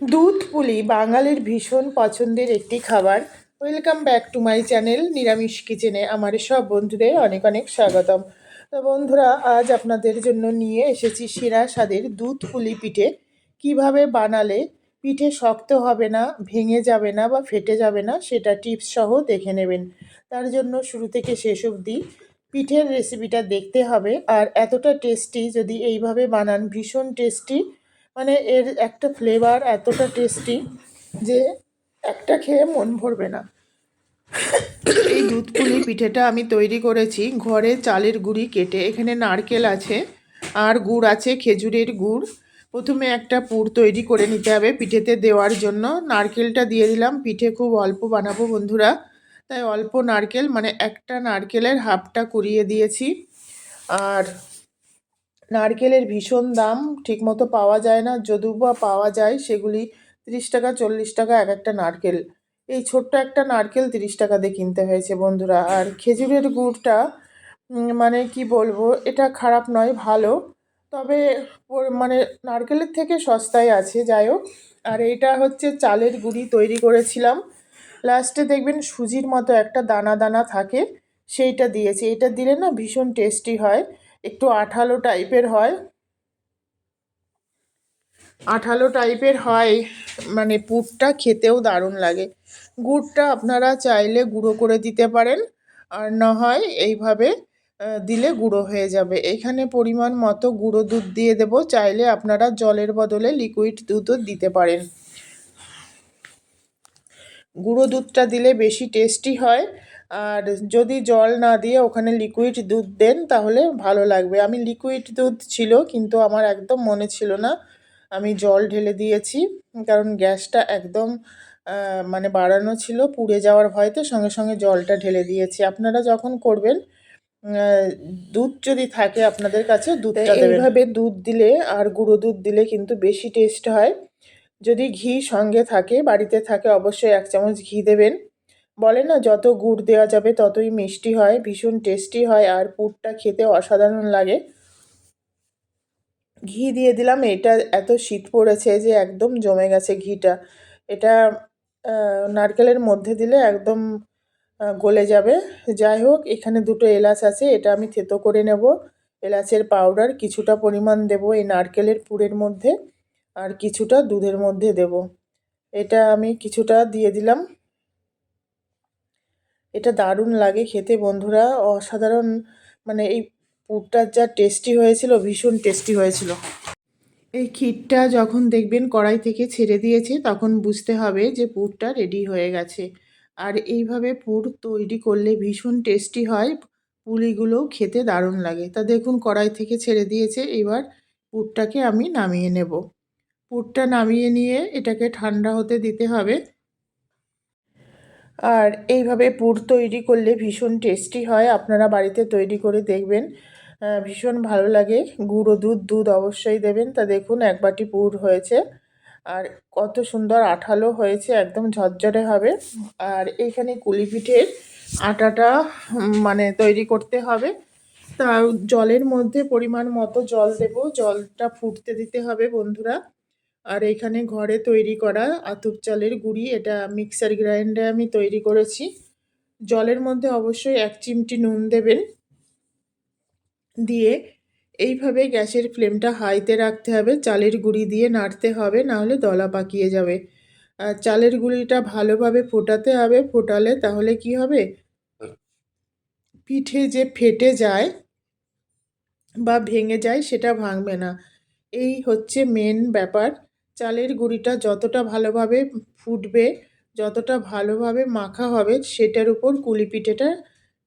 দুধ পুলি বাঙালির ভীষণ পছন্দের একটি খাবার। Welcome back to my channel নিরামিষ কিচেনে আমার সব বন্ধুদের অনেক অনেক স্বাগতম। তো বন্ধুরা, আজ আপনাদের জন্য নিয়ে এসেছি শিরা স্বাদের দুধ পুলি পিঠে। কীভাবে বানালে পিঠে শক্ত হবে না, ভেঙে যাবে না বা ফেটে যাবে না, সেটা টিপস সহ দেখে নেবেন। তার জন্য শুরু থেকে শেষ অবধি পিঠের রেসিপিটা দেখতে হবে। আর এতটা টেস্টি যদি এইভাবে বানান, ভীষণ টেস্টি মানে এর একটা ফ্লেভার এতটা টেস্টি যে একটা খেয়ে মন ভরবে না। এই দুধ পুলি পিঠেটা আমি তৈরি করেছি। ঘরে চালের গুঁড়ি কেটে এখানে নারকেল আছে আর গুড় আছে, খেজুরের গুড়। প্রথমে একটা পুর তৈরি করে নিতে হবে পিঠেতে দেওয়ার জন্য। নারকেলটা দিয়ে দিলাম। পিঠে খুব অল্প বানাবো বন্ধুরা। তাই অল্প নারকেল মানে একটা নারকেলের হাফটা কুড়িয়ে দিয়েছি। আর নারকেলের ভীষণ দাম, ঠিকমতো পাওয়া যায় না, যদিও বা পাওয়া যায়, সেগুলি তিরিশ টাকা, চল্লিশ টাকা এক একটা নারকেল। এই ছোট্ট একটা নারকেল তিরিশ টাকা দিয়ে কিনতে হয়েছে বন্ধুরা। আর খেজুরের গুড়টা মানে কি বলব, এটা খারাপ নয়, ভালো। তবে মানে নারকেলের থেকে সস্তায় আছে, যাই হোক। আর এটা হচ্ছে চালের গুঁড়ি তৈরি করেছিলাম। লাস্টে দেখবেন সুজির মতো একটা দানা দানা থাকে, সেইটা দিয়েছি। এটা দিলে না ভীষণ টেস্টি হয়। একটু আঠালো টাইপের হয়। আঠালো টাইপের হয় মানে পুরটা খেতেও দারুণ লাগে। গুড়টা আপনারা চাইলে গুঁড়ো করে দিতে পারেন, আর না হয় এইভাবে দিলে গুঁড়ো হয়ে যাবে। এখানে পরিমাণ মতো গুঁড়ো দুধ দিয়ে দেবো, চাইলে আপনারা জলের বদলে লিকুইড দুধও দিতে পারেন। গুঁড়ো দুধটা দিলে বেশি টেস্টি হয় আর যদি জল না দিয়ে ওখানে লিকুইড দুধ দেন, তাহলে ভালো লাগবে। আমি লিকুইড দুধ ছিল, কিন্তু আমার একদম মনে ছিল না। আমি জল ঢেলে দিয়েছি, কারণ গ্যাসটা একদম মানে বাড়ানো ছিল, পুড়ে যাওয়ার ভয়তে সঙ্গে সঙ্গে জলটা ঢেলে দিয়েছি। আপনারা যখন করবেন দুধ যদি থাকে আপনাদের কাছে, দুধটা এইভাবে দুধ দিলে আর গুঁড়ো দুধ দিলে কিন্তু বেশি টেস্ট হয়। যদি ঘি সঙ্গে থাকে, বাড়িতে থাকে, অবশ্যই এক চামচ ঘি দেবেন। বলে না, যত গুড় দেওয়া যাবে ততই মিষ্টি হয়, ভীষণ টেস্টি হয় আর পুরটা খেতে অসাধারণ লাগে। ঘি দিয়ে দিলাম, এটা এত শীত পড়েছে যে একদম জমে গেছে ঘিটা। এটা নারকেলের মধ্যে দিলে একদম গলে যাবে। যাই হোক, এখানে দুটো এলাচ আছে, এটা আমি থেতো করে নেব। এলাচের পাউডার কিছুটা পরিমাণ দেব এই নারকেলের পুরের মধ্যে, আর কিছুটা দুধের মধ্যে দেব। এটা আমি কিছুটা দিয়ে দিলাম। এটা দারুণ লাগে খেতে বন্ধুরা। অসাধারণ মানে এই পুরটা যা টেস্টি হয়েছিল, ভীষণ টেস্টি হয়েছিল। এই ক্ষীরটা যখন দেখবেন কড়াই থেকে ছেড়ে দিয়েছে, তখন বুঝতে হবে যে পুরটা রেডি হয়ে গেছে। আর এইভাবে পুর তৈরি করলে ভীষণ টেস্টি হয় পুলিগুলো খেতে দারুণ লাগে। তা দেখুন, কড়াই থেকে ছেড়ে দিয়েছে, এবার পুরটাকে আমি নামিয়ে নেব। পুরটা নামিয়ে নিয়ে এটাকে ঠান্ডা হতে দিতে হবে। আর এইভাবে পুর তৈরি করলে ভীষণ টেস্টি হয়। আপনারা বাড়িতে তৈরি করে দেখবেন। ভীষণ ভালো লাগে। গুঁড়ো দুধ দুধ অবশ্যই দেবেন। তা দেখুন, এক বাটি পুর হয়েছে। আর কত সুন্দর আঠালো হয়েছে, একদম ঝরঝরে হবে। আর এইখানে কুলি পিঠের আটাটা মানে তৈরি করতে হবে। তা জলের মধ্যে পরিমাণ মতো জল দেব। জলটা ফুটতে দিতে হবে বন্ধুরা। আর এখানে ঘরে তৈরি করা আতপ চালের গুঁড়ি, এটা মিক্সার গ্রাইন্ডারে আমি তৈরি করেছি। জলের মধ্যে অবশ্যই এক চিমটি নুন দেবেন। দিয়ে এইভাবে গ্যাসের ফ্লেমটা হাইতে রাখতে হবে। চালের গুঁড়ি দিয়ে নাড়তে হবে, নাহলে দলা পাকিয়ে যাবে। আর চালের গুঁড়িটা ভালোভাবে ফোটাতে হবে। ফোটালে তাহলে কি হবে? পিঠে যে ফেটে যায় বা ভেঙে যায়, সেটা ভাঙবে না। এই হচ্ছে মেন ব্যাপার। চালের গুঁড়িটা যতটা ভালোভাবে ফুটবে, যতটা ভালোভাবে মাখা হবে, সেটার উপর কুলি পিঠেটা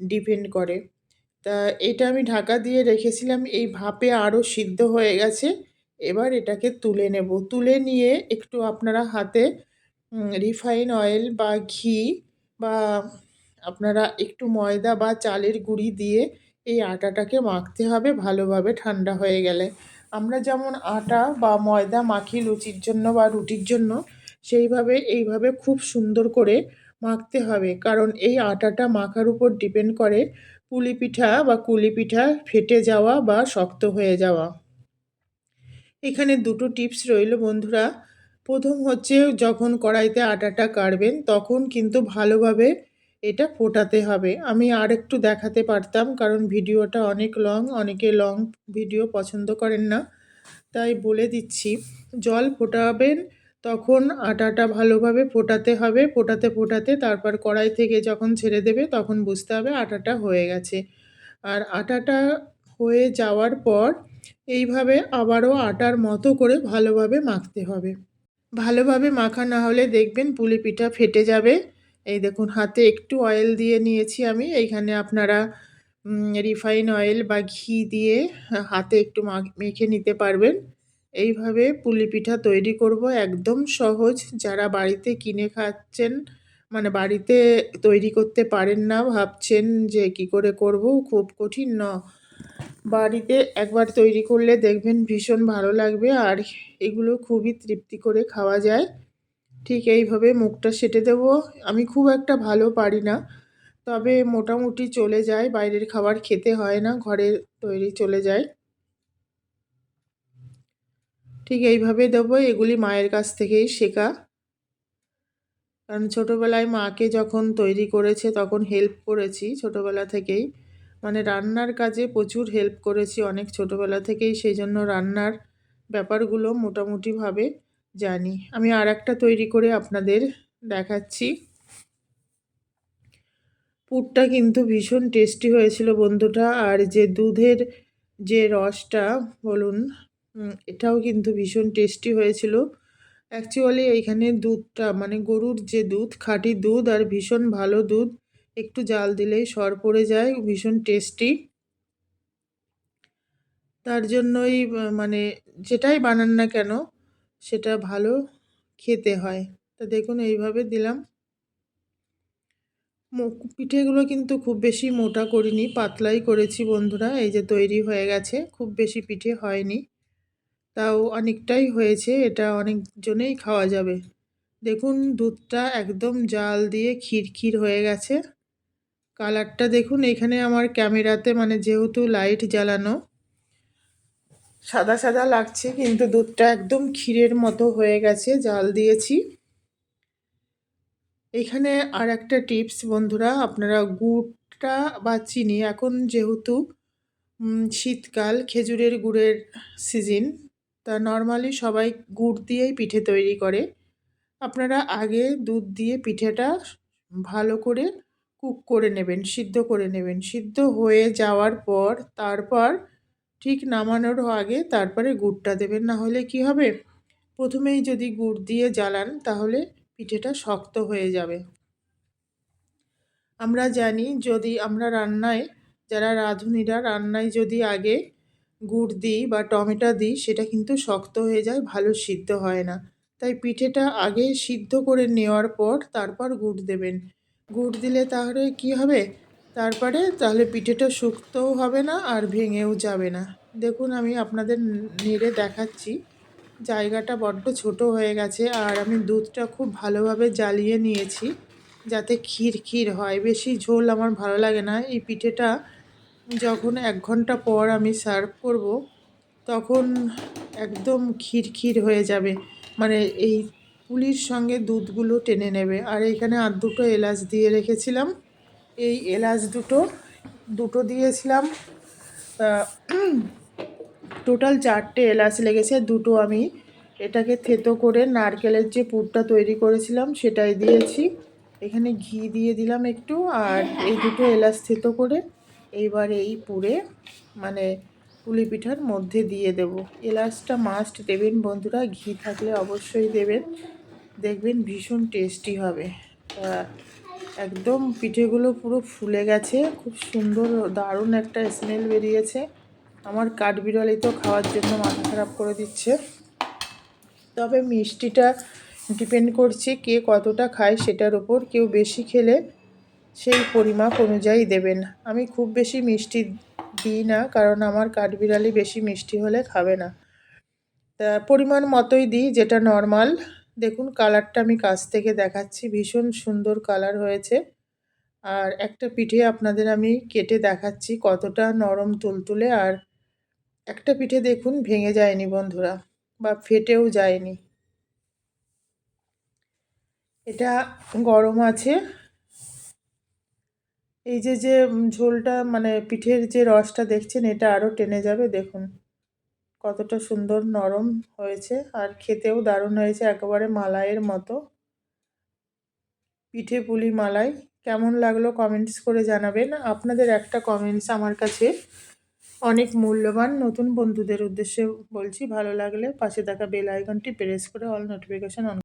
ডিপেন্ড করে। তা এটা আমি ঢাকা দিয়ে রেখেছিলাম, এই ভাপে আরও সিদ্ধ হয়ে গেছে। এবার এটাকে তুলে নেব। তুলে নিয়ে একটু আপনারা হাতে রিফাইন অয়েল বা ঘি বা আপনারা একটু ময়দা বা চালের গুঁড়ি দিয়ে এই আটাটাকে মাখতে হবে ভালোভাবে ঠান্ডা হয়ে গেলে। আমরা যেমন আটা বা ময়দা মাখি লুচির জন্য বা রুটির জন্য সেইভাবে, এইভাবে খুব সুন্দর করে মাখতে হবে। কারণ এই আটাটা মাখার উপর ডিপেন্ড করে পুলি পিঠা বা কুলি পিঠা ফেটে যাওয়া বা শক্ত হয়ে যাওয়া। এখানে দুটো টিপস রইল বন্ধুরা। প্রথম হচ্ছে যখন কড়াইতে আটাটা কাড়বেন তখন কিন্তু ভালোভাবে এটা ফোটাতে হবে। আমি আর একটু দেখাতে পারতাম, কারণ ভিডিওটা অনেক লং অনেকে লং ভিডিও পছন্দ করেন না। তাই বলে দিচ্ছি, জল ফোটাবেন, তখন আটাটা ভালোভাবে ফোটাতে হবে। ফোটাতে ফোটাতে তারপর কড়াই থেকে যখন ছেড়ে দেবে, তখন বুঝতে হবে আটাটা হয়ে গেছে। আর আটাটা হয়ে যাওয়ার পর এইভাবে আবারও আটার মতো করে ভালোভাবে মাখতে হবে। ভালোভাবে মাখা না হলে দেখবেন পুলি পিঠা ফেটে যাবে। এই দেখুন, হাতে একটু অয়েল দিয়ে নিয়েছি আমি। এইখানে আপনারা রিফাইন অয়েল বা ঘি দিয়ে হাতে একটু মেখে নিতে পারবেন। এইভাবে পুলি পিঠা তৈরি করব একদম সহজ। যারা বাড়িতে কিনে খাচ্ছেন মানে বাড়িতে তৈরি করতে পারেন না, ভাবছেন যে কি করে করব, খুব কঠিন ন। বাড়িতে একবার তৈরি করলে দেখবেন ভীষণ ভালো লাগবে আর এগুলো খুবই তৃপ্তি করে খাওয়া যায়। ঠিক এইভাবে মুখটা সেটে দেব। আমি খুব একটা ভালো পারি না। তবে মোটামুটি চলে যায়, বাইরের খাবার খেতে হয় না ঘরের তৈরি চলে যায়। ঠিক এইভাবে দেবো, এগুলি মায়ের কাছ থেকেই শেখা। কারণ ছোটোবেলায় মাকে যখন তৈরি করেছে তখন হেল্প করেছি ছোটোবেলা থেকেই। মানে রান্নার কাজে প্রচুর হেল্প করেছি অনেক ছোটোবেলা থেকেই, সেই জন্য রান্নার ব্যাপারগুলো মোটামুটিভাবে জানি। আমি আর একটা তৈরি করে আপনাদের দেখাচ্ছি। পুরটা কিন্তু ভীষণ টেস্টি হয়েছিল বন্ধুটা, আর যে দুধের যে রসটা, বলুন এটাও কিন্তু ভীষণ টেস্টি হয়েছিল। অ্যাকচুয়ালি এইখানে দুধটা মানে গরুর যে দুধ, খাঁটি দুধ আর ভীষণ ভালো দুধ, একটু জাল দিলেই সর পড়ে যায়, ভীষণ টেস্টি। তার জন্যই মানে যেটাই বানান না কেন সেটা ভালো খেতে হয়। তা দেখুন, এইভাবে দিলাম। পিঠেগুলো কিন্তু খুব বেশি মোটা করিনি, পাতলাই করেছি বন্ধুরা, এই যে তৈরি হয়ে গেছে, খুব বেশি পিঠে হয়নি। তাও অনেকটাই হয়েছে, এটা অনেকজনেই খাওয়া যাবে। দেখুন, দুধটা একদম জাল দিয়ে ক্ষীর হয়ে গেছে। কালারটা দেখুন, এখানে আমার ক্যামেরাতে মানে যেহেতু লাইট জ্বালানো সাদা সাদা লাগছে, কিন্তু দুধটা একদম ক্ষীরের মতো হয়ে গেছে, জাল দিয়েছি। এখানে আর একটা টিপস বন্ধুরা, আপনারা গুড়টা বা চিনি, এখন যেহেতু শীতকাল, খেজুরের গুড়ের সিজন, তা নর্মালি সবাই গুড় দিয়েই পিঠে তৈরি করে। আপনারা আগে দুধ দিয়ে পিঠেটা ভালো করে কুক করে নেবেন, সিদ্ধ করে নেবেন। সিদ্ধ হয়ে যাওয়ার পর, তারপর ঠিক নামানোর আগে তারপরে গুড়টা দেবেন, না হলে কি হবে? প্রথমেই যদি গুড় দিয়ে জ্বালান, তাহলে পিঠেটা শক্ত হয়ে যাবে। আমরা জানি যদি আমরা রান্নায়, যারা রাঁধুনিরা রান্নায় যদি আগে গুড় দিই বা টমেটো দিই, সেটা কিন্তু শক্ত হয়ে যায়, ভালো সিদ্ধ হয় না। তাই পিঠেটা আগে সিদ্ধ করে নেওয়ার পর তারপর গুড় দেবেন। গুড় দিলে তাহলে কি হবে? তারপরে তাহলে পিঠেটা শুক্তও হবে না আর ভেঙেও যাবে না। দেখুন আমি আপনাদের নেড়ে দেখাচ্ছি। জায়গাটা বড্ড ছোট হয়ে গেছে আর আমি দুধটা খুব ভালোভাবে জ্বালিয়ে নিয়েছি যাতে ক্ষীর ক্ষীর হয়। বেশি ঝোল আমার ভালো লাগে না। এই পিঠেটা যখন এক ঘণ্টা পর আমি সার্ভ করব, তখন একদম ক্ষীর ক্ষীর হয়ে যাবে। মানে এই পুলির সঙ্গে দুধগুলো টেনে নেবে। আর এইখানে আর দুটো এলাচ দিয়ে রেখেছিলাম। এই এলাচ দুটো দুটো দিয়েছিলাম। টোটাল চারটে এলাচ লেগেছে, দুটো আমি এটাকে থেতো করে নারকেলের যে পুরটা তৈরি করেছিলাম সেটাই দিয়েছি। এখানে ঘি দিয়ে দিলাম একটু, আর এই দুটো এলাচ থেতো করে এইবার এই পুরে মানে পুলি পিঠার মধ্যে দিয়ে দেব। এলাচটা মাস্ট দেবেন বন্ধুরা, ঘি থাকলে অবশ্যই দেবেন। দেখবেন ভীষণ টেস্টি হবে। একদম পিঠেগুলো পুরো ফুলে গেছে। খুব সুন্দর দারুণ একটা স্মেল বেরিয়েছে। আমার কাঠ কাঠবিড়ালি তো খাওয়ার জন্য মাথা খারাপ করে দিচ্ছে। তবে মিষ্টিটা ডিপেন্ড করছে কে কতটা খায় সেটার ওপর। কেউ বেশি খেলে সেই পরিমাপ অনুযায়ী দেবেন। আমি খুব বেশি মিষ্টি দিই না, কারণ আমার কাঠবিড়ালি বেশি মিষ্টি হলে খাবে না। তা পরিমাণ মতোই দিই, যেটা নর্মাল দেখুন, কালারটা আমি কাছ থেকে দেখাচ্ছি। ভীষণ সুন্দর কালার হয়েছে। আর একটা পিঠে আপনাদের আমি কেটে দেখাচ্ছি কতটা নরম তুলতুলে। আর একটা পিঠে দেখুন, ভেঙে যায়নি বন্ধুরা বা ফেটেও যায়নি। এটা গরম আছে। এই যে যে ঝোলটা মানে পিঠের যে রসটা দেখছেন, এটা আরও টেনে যাবে, দেখুন। কতটা সুন্দর নরম হয়েছে আর খেতেও দারুণ হয়েছে একেবারে মালাইয়ের মতো। পিঠে পুলি মালাই, কেমন লাগল কমেন্টস করে জানাবেন। আপনাদের একটা কমেন্টস আমার কাছে অনেক মূল্যবান। নতুন বন্ধুদের উদ্দেশ্যে বলছি, ভালো লাগলে পাশে থাকা বেল আইকনটি প্রেস করে অল নোটিফিকেশান অন